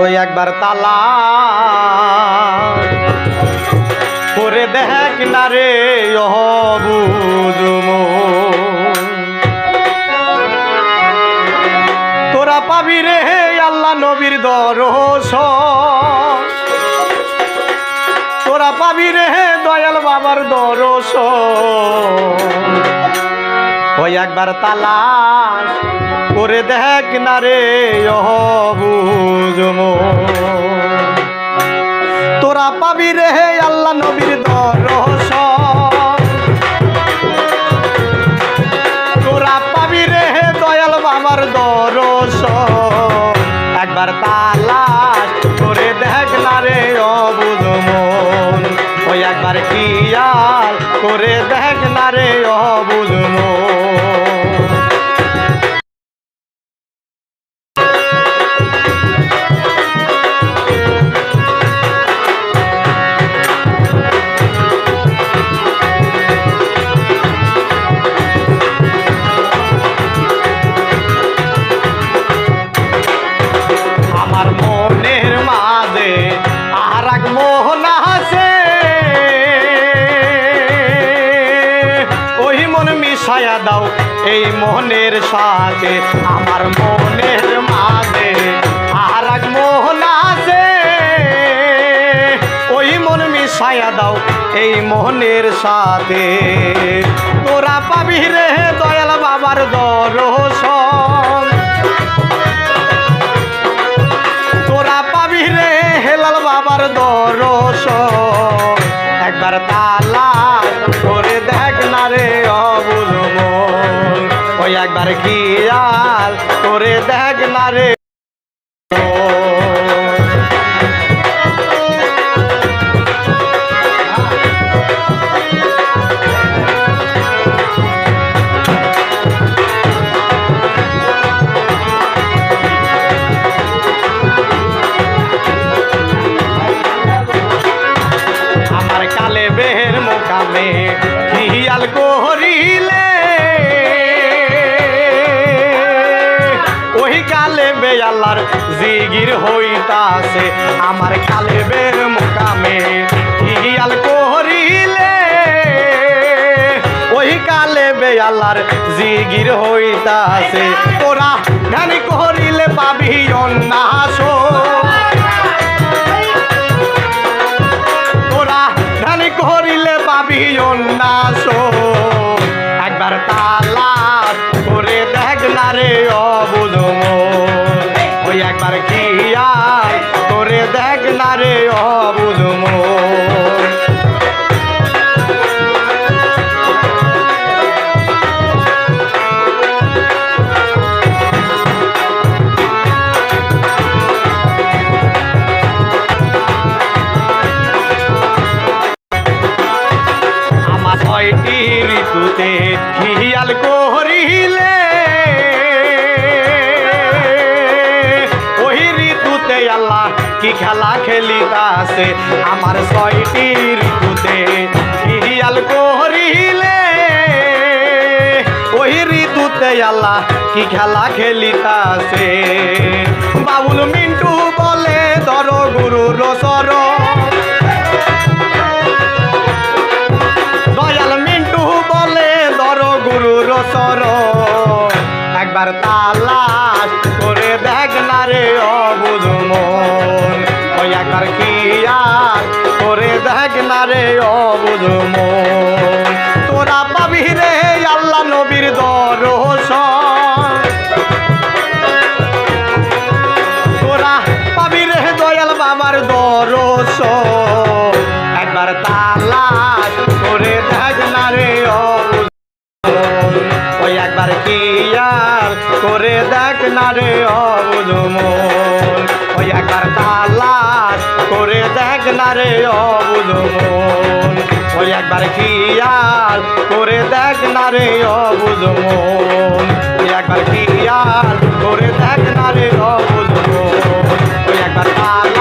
ওই একবার তালা করে দেখ না রে অবুজুম তোরা পাবি রে আল্লাহ নবীর দরস। তোরা পাবি রে দয়াল বাবার দরস। একবার তালাশ করে দেখ না রে অবুজম তোরা পাবি রে আল্লাহ নবীর দরস তোরা পাবি রে দয়াল বাবার দরস একবার তালাশ করে দেখ না রে অবুজম ওই একবার কিয়াল করে দেখ না রে অবুজম মিশায়া দাও এই মনের সাথে, আমার মনের মাঝে। আর এক মোহন আছে, ওই মন মিশায়া দাও এই মোহনের সাথে। তোরা পাবি রে দয়াল বাবার দর্শন ওই একবার খেয়াল করে দেখ না রে আমার কালে বেহের মোকামে ওই কালে বেয়ালার জিগির হইতাছে। আমার কালে বের মোকামে ইয়াল করিলে। ওই কালে বেয়ালার জিগির হইতাছে। তোরা ধ্যান করিলে পাবি অন্যাস। খেয়াল করিলে ওই ঋতুতে আল্লাহ কি খেলা খেলিতাছে? আমার ছয়টি ঋতুতে খেয়াল করিলে ওই ঋতুতে আল্লাহ কি খেলা খেলিতাছে? গুরু একবার তালাশ করে দেখ না রে অবুধ ওই একবার কিয়ার করে দেখ না রে অবুধ তোরা পাবি রে আল্লাহ নবীর দর্শন তোরা পাবি রে দয়াল বাবার দরস একবার তালাশ করে দেখ করে দেখ না রে অবুধমোর ওয়া ওই লাশ করে দেখ না রে অবুধমোর ওই একবার খিয়াল করে দেখ না রে অবুধমোর ওই একবার খিয়াল করে দেখ না রে অবুধমোর ওই একবার তালাশ